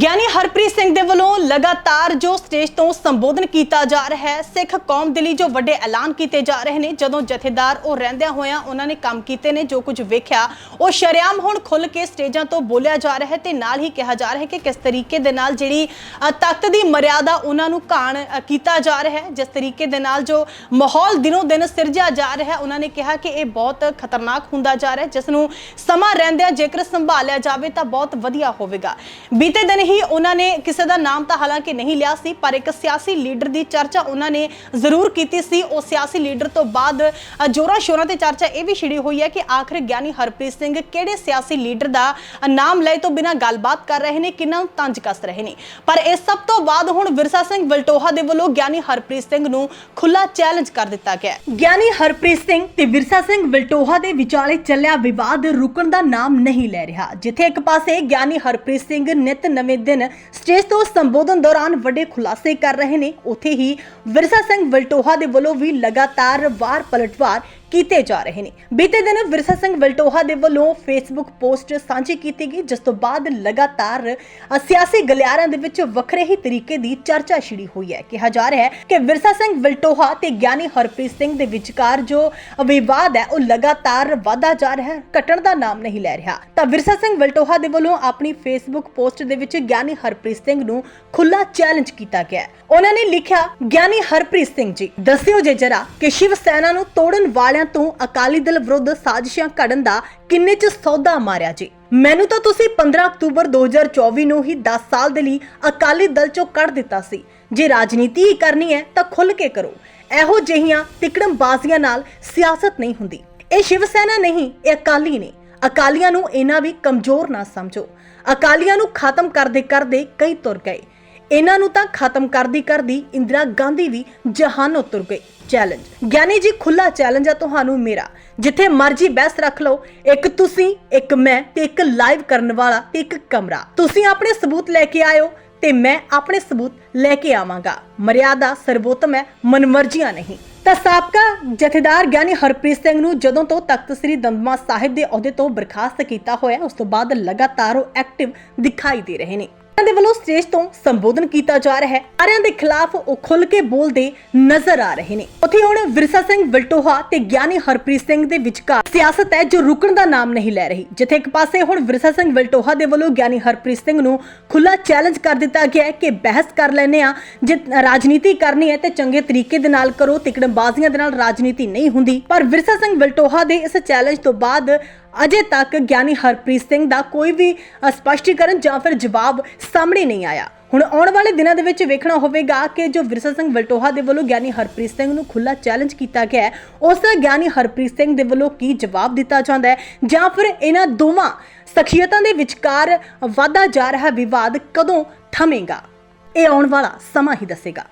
ਗਿਆਨੀ ਹਰਪ੍ਰੀਤ ਸਿੰਘ ਦੇ ਵੱਲੋਂ ਲਗਾਤਾਰ ਜੋ ਸਟੇਜ ਤੋਂ ਸੰਬੋਧਨ ਕੀਤਾ ਜਾ ਰਿਹਾ ਹੈ, ਸਿੱਖ ਕੌਮ ਦੇ ਲਈ ਜੋ ਵੱਡੇ ਐਲਾਨ ਕੀਤੇ ਜਾ ਰਹੇ ਨੇ, ਜਦੋਂ ਜਥੇਦਾਰ ਉਹ ਰਹਿੰਦਿਆਂ ਹੋਇਆਂ ਉਹਨਾਂ ਨੇ ਕੰਮ ਕੀਤੇ ਨੇ, ਜੋ ਕੁਝ ਵੇਖਿਆ, ਉਹ ਸ਼ਰਿਆਮ ਹੁਣ ਖੁੱਲ ਕੇ ਸਟੇਜਾਂ ਤੋਂ ਬੋਲਿਆ ਜਾ ਰਿਹਾ ਹੈ ਤੇ ਨਾਲ ਹੀ ਕਿਹਾ ਜਾ ਰਿਹਾ ਹੈ ਕਿ ਕਿਸ ਤਰੀਕੇ ਦੇ ਨਾਲ ਜਿਹੜੀ ਤਖਤ ਦੀ ਮਰਿਆਦਾ ਉਹਨਾਂ ਨੂੰ ਘਾਣ ਕੀਤਾ ਜਾ ਰਿਹਾ ਹੈ, ਜਿਸ ਤਰੀਕੇ ਦੇ ਨਾਲ ਜੋ ਮਾਹੌਲ ਦਿਨੋਂ ਦਿਨ ਸਿਰਜਿਆ ਜਾ ਰਿਹਾ ਹੈ ਉਹਨਾਂ ਨੇ ਕਿਹਾ ਕਿ ਇਹ ਬਹੁਤ ਖਤਰਨਾਕ ਹੁੰਦਾ ਜਾ ਰਿਹਾ ਹੈ, ਜਿਸ ਨੂੰ ਸਮਾਂ ਰਹਿੰਦਿਆਂ ਜੇਕਰ ਸੰਭਾਲਿਆ ਜਾਵੇ ਤਾਂ ਬਹੁਤ ਵਧੀਆ ਹੋਵੇਗਾ। ਬੀਤੇ ਦਿਨ ਹੀ ਉਹਨਾਂ ਨੇ ਕਿਸੇ ਦਾ ਨਾਮ ਤਾਂ ਹਾਲਾਂਕਿ ਨਹੀਂ ਲਿਆ ਸੀ ਪਰ ਇੱਕ ਸਿਆਸੀ ਲੀਡਰ ਦੀ ਚਰਚਾ ਉਹਨਾਂ ਨੇ ਜ਼ਰੂਰ ਕੀਤੀ ਸੀ। ਉਹ ਸਿਆਸੀ ਲੀਡਰ ਤੋਂ ਬਾਅਦ ਅ, ਜ਼ੋਰਾਂ ਤੇ ਚਰਚਾ ਇਹ ਵੀ ਛਿੜੀ ਹੋਈ ਹੈ ਕਿ ਆਖਰ ਗਿਆਨੀ ਹਰਪ੍ਰੀਤ ਸਿੰਘ ਕਿਹੜੇ ਸਿਆਸੀ ਲੀਡਰ ਦਾ ਨਾਮ ਲਏ ਤੋਂ ਬਿਨਾਂ ਗੱਲਬਾਤ ਕਰ ਰਹੇ ਨੇ ਕਿੰਨਾਂ ਨੂੰ ਤੰਜ ਕੱਸ ਰਹੇ ਨੇ। ਪਰ ਇਸ ਸਭ ਤੋਂ ਬਾਅਦ ਹੁਣ ਵਿਰਸਾ ਸਿੰਘ ਵਲਟੋਹਾ ਦੇ ਵੱਲੋਂ ਗਿਆਨੀ ਹਰਪ੍ਰੀਤ ਸਿੰਘ ਨੂੰ ਖੁੱਲਾ ਚੈਲੰਜ ਕਰ ਦਿੱਤਾ ਗਿਆ ਗਿਆਨੀ ਹਰਪ੍ਰੀਤ ਸਿੰਘ ਤੇ ਵਿਰਸਾ ਸਿੰਘ ਵਲਟੋਹਾ ਦੇ ਵਿਚਾਲੇ ਚੱਲਿਆ ਵਿਵਾਦ ਰੁਕਣ ਦਾ ਨਾਮ ਨਹੀਂ ਲੈ ਰਿਹਾ। ਜਿੱਥੇ ਇੱਕ ਪਾਸੇ ਗਿਆਨੀ ਹਰਪ੍ਰੀਤ ਸਿੰਘ ਨਿਤ ਨਵੇਂ ਦਿਨ ਸਟੇਜ ਤੋਂ ਸੰਬੋਧਨ ਦੌਰਾਨ ਵੱਡੇ ਖੁਲਾਸੇ ਕਰ ਰਹੇ ਨੇ। ਉੱਥੇ ਹੀ ਵਿਰਸਾ ਸਿੰਘ ਵਲਟੋਹਾ ਦੇ ਵੱਲੋਂ ਵੀ ਲਗਾਤਾਰ ਵਾਰ ਪਲਟਵਾਰ ਕੀਤੇ ਜਾ ਰਹੇ ਨੇ। ਬੀਤੇ ਦਿਨ ਵਿਰਸਾ ਸਿੰਘ ਵਲਟੋਹਾ ਦੇ ਵੱਲੋਂ ਫੇਸਬੁੱਕ ਪੋਸਟ ਸਾਂਝੀ ਕੀਤੀ ਗਈ, ਜਿਸ ਤੋਂ ਬਾਅਦ ਲਗਾਤਾਰ ਸਿਆਸੀ ਗਲਿਆਰਾਂ ਦੇ ਵਿੱਚ ਵੱਖਰੇ ਹੀ ਤਰੀਕੇ ਦੀ ਚਰਚਾ ਛਿੜੀ ਹੋਈ ਹੈ। ਕਿਹਾ ਜਾ ਰਿਹਾ ਹੈ ਕਿ ਵਿਰਸਾ ਸਿੰਘ ਵਲਟੋਹਾ ਤੇ ਗਿਆਨੀ ਹਰਪ੍ਰੀਤ ਸਿੰਘ ਦੇ ਵਿਚਕਾਰ ਜੋ ਵਿਵਾਦ ਹੈ, ਉਹ ਲਗਾਤਾਰ ਵਧਦਾ ਜਾ ਰਿਹਾ ਹੈ, ਘਟਣ ਦਾ ਨਾਮ ਨਹੀਂ ਲੈ ਰਿਹਾ। ਤਾਂ ਵਿਰਸਾ ਸਿੰਘ ਵਲਟੋਹਾ ਦੇ ਵੱਲੋਂ ਆਪਣੀ ਫੇਸਬੁੱਕ ਪੋਸਟ ਦੇ ਵਿੱਚ ਗਿਆਨੀ ਹਰਪ੍ਰੀਤ ਸਿੰਘ ਨੂੰ ਖੁੱਲਾ ਚੈਲੰਜ ਕੀਤਾ ਗਿਆ ਉਹਨਾਂ ਨੇ ਲਿਖਿਆ, ਗਿਆਨੀ ਹਰਪ੍ਰੀਤ ਸਿੰਘ ਜੀ, ਦੱਸਿਓ ਜੇ ਜਰਾ ਕਿ ਸ਼ਿਵ ਸੈਨਾ ਨੂੰ ਤੋੜਨ ਵਾਲਿਆਂ ਤੋਂ ਅਕਾਲੀ ਦਲ ਵਿਰੁੱਧ ਸਾਜ਼ਿਸ਼ਾਂ ਘੜਨ ਦਾ ਕਿੰਨੇ ਚ ਸੌਦਾ ਮਾਰਿਆ ਜੀ? ਮੈਨੂੰ ਤਾਂ ਤੁਸੀਂ 15 ਅਕਤੂਬਰ 2024 ਨੂੰ ਹੀ 10 ਸਾਲ ਦੇ ਲਈ ਅਕਾਲੀ ਦਲ ਚੋਂ ਕੱਢ ਦਿੱਤਾ ਸੀ। ਜੇ ਰਾਜਨੀਤੀ ਹੀ ਕਰਨੀ ਹੈ ਤਾਂ ਖੁੱਲ ਕੇ ਕਰੋ। ਇਹੋ ਜਿਹੀਆਂ ਤਿਕੜਮਬਾਜ਼ੀਆਂ ਨਾਲ ਸਿਆਸਤ ਨਹੀਂ ਹੁੰਦੀ। ਇਹ ਸ਼ਿਵ ਸੈਨਾ ਨਹੀਂ, ਇਹ ਅਕਾਲੀ ਨੇ। ਅਕਾਲੀਆਂ ਨੂੰ ਇਹਨਾਂ ਵੀ ਕਮਜ਼ੋਰ ਨਾ ਸਮਝੋ। ਅਕਾਲੀਆਂ ਨੂੰ ਖਤਮ ਕਰਦੇ ਕਰਦੇ ਕਈ ਤੁਰ ਗਏ। ਇਹਨਾਂ ਨੂੰ ਤਾਂ ਖਤਮ ਕਰਦੀ ਕਰਦੀ ਇੰਦਰਾ ਗਾਂਧੀ ਵੀ ਜਹਾਨੋਂ ਤੁਰ ਗਈ ਚੈਲੰਜ ਗਿਆਨੀ ਜੀ ਖੁੱਲਾ ਚੈਲੰਜ ਆ ਤੁਹਾਨੂੰ ਮੇਰਾ। ਜਿੱਥੇ ਮਰਜ਼ੀ ਬਹਿਸ ਰੱਖ ਲਓ। ਇੱਕ ਤੁਸੀਂ, ਇੱਕ ਮੈਂ ਤੇ ਇੱਕ ਲਾਈਵ ਕਰਨ ਵਾਲਾ ਤੇ ਇੱਕ ਕਮਰਾ। ਤੁਸੀਂ ਆਪਣੇ ਸਬੂਤ ਲੈ ਕੇ ਆਇਓ ਤੇ ਮੈਂ ਆਪਣੇ ਸਬੂਤ ਲੈ ਕੇ ਆਵਾਂਗਾ। ਮਰਿਆਦਾ ਸਰਬੋਤਮ ਹੈ, ਮਨਮਰਜ਼ੀਆਂ ਨਹੀਂ। ਤਾਂ ਸਾਬਕਾ ਜਥੇਦਾਰ ਗਿਆਨੀ ਹਰਪ੍ਰੀਤ ਸਿੰਘ ਨੂੰ ਜਦੋਂ ਤੋਂ ਤਖਤ ਸ੍ਰੀ ਦਮਦਮਾ ਸਾਹਿਬ ਦੇ ਅਹੁਦੇ ਤੋਂ ਬਰਖਾਸਤ ਕੀਤਾ ਹੋਇਆ, ਉਸ ਤੋਂ ਬਾਅਦ ਲਗਾਤਾਰ ਉਹ ਐਕਟਿਵ ਦਿਖਾਈ ਦੇ ਰਹੇ ਨੇ। ਦੇ ਵੱਲੋਂ ਸਟੇਜ ਤੋਂ ਸੰਬੋਧਨ ਕੀਤਾ ਜਾ ਰਿਹਾ ਹੈ। ਸਾਰਿਆਂ ਦੇ ਖਿਲਾਫ ਉਹ ਖੁੱਲ ਕੇ ਬੋਲਦੇ ਨਜ਼ਰ ਆ ਰਹੇ ਨੇ। ਉੱਥੇ ਹੁਣ ਵਿਰਸਾ ਸਿੰਘ ਵਲਟੋਹਾ ਤੇ ਗਿਆਨੀ ਹਰਪ੍ਰੀਤ ਸਿੰਘ ਦੇ ਵਿਚਕਾਰ ਸਿਆਸਤ ਹੈ ਜੋ ਰੁਕਣ ਦਾ ਨਾਮ ਨਹੀਂ ਲੈ ਰਹੀ। ਜਿੱਥੇ ਇੱਕ ਪਾਸੇ ਹੁਣ ਵਿਰਸਾ ਸਿੰਘ ਵਲਟੋਹਾ ਦੇ ਵੱਲੋਂ ਗਿਆਨੀ ਹਰਪ੍ਰੀਤ ਸਿੰਘ ਨੂੰ ਖੁੱਲਾ ਚੈਲੰਜ ਕਰ ਦਿੱਤਾ ਗਿਆ ਹੈ ਕਿ ਬਹਿਸ ਕਰ ਲੈਨੇ ਆ ਜੇ ਰਾਜਨੀਤੀ ਕਰਨੀ ਹੈ ਤੇ ਚੰਗੇ ਤਰੀਕੇ ਦੇ ਨਾਲ ਕਰੋ, ਤਿਕੜਮਬਾਜ਼ੀਆਂ ਦੇ ਨਾਲ ਰਾਜਨੀਤੀ ਨਹੀਂ ਹੁੰਦੀ। ਪਰ ਵਿਰਸਾ ਸਿੰਘ ਵਲਟੋਹਾ ਦੇ ਇਸ ਚੈਲੰਜ ਤੋਂ ਬਾਅਦ ਅਜੇ ਤੱਕ ਗਿਆਨੀ ਹਰਪ੍ਰੀਤ ਸਿੰਘ ਦਾ ਕੋਈ ਵੀ ਅ, ਸਪਸ਼ਟੀਕਰਨ ਜਾਂ ਫਿਰ ਜਵਾਬ ਸਾਹਮਣੇ ਨਹੀਂ ਆਇਆ। ਹੁਣ ਆਉਣ ਵਾਲੇ ਦਿਨਾਂ ਦੇ ਵਿੱਚ ਵੇਖਣਾ ਹੋਵੇਗਾ ਕਿ ਜੋ ਵਿਰਸਾ ਸਿੰਘ ਵਲਟੋਹਾ ਦੇ ਵੱਲੋਂ ਗਿਆਨੀ ਹਰਪ੍ਰੀਤ ਸਿੰਘ ਨੂੰ ਖੁੱਲਾ ਚੈਲੰਜ ਕੀਤਾ ਗਿਆ ਹੈ ਉਸ ਦਾ ਗਿਆਨੀ ਹਰਪ੍ਰੀਤ ਸਿੰਘ ਦੇ ਵੱਲੋਂ ਕੀ ਜਵਾਬ ਦਿੱਤਾ ਜਾਂਦਾ ਹੈ ਜਾਂ ਫਿਰ ਇਹਨਾਂ ਦੋਵਾਂ ਸ਼ਖੀਅਤਾਂ ਦੇ ਵਿਚਕਾਰ ਵਾਧਾ ਜਾ ਰਿਹਾ ਵਿਵਾਦ ਕਦੋਂ ਥਮੇਗਾ? ਇਹ ਆਉਣ ਵਾਲਾ ਸਮਾਂ ਹੀ ਦੱਸੇਗਾ।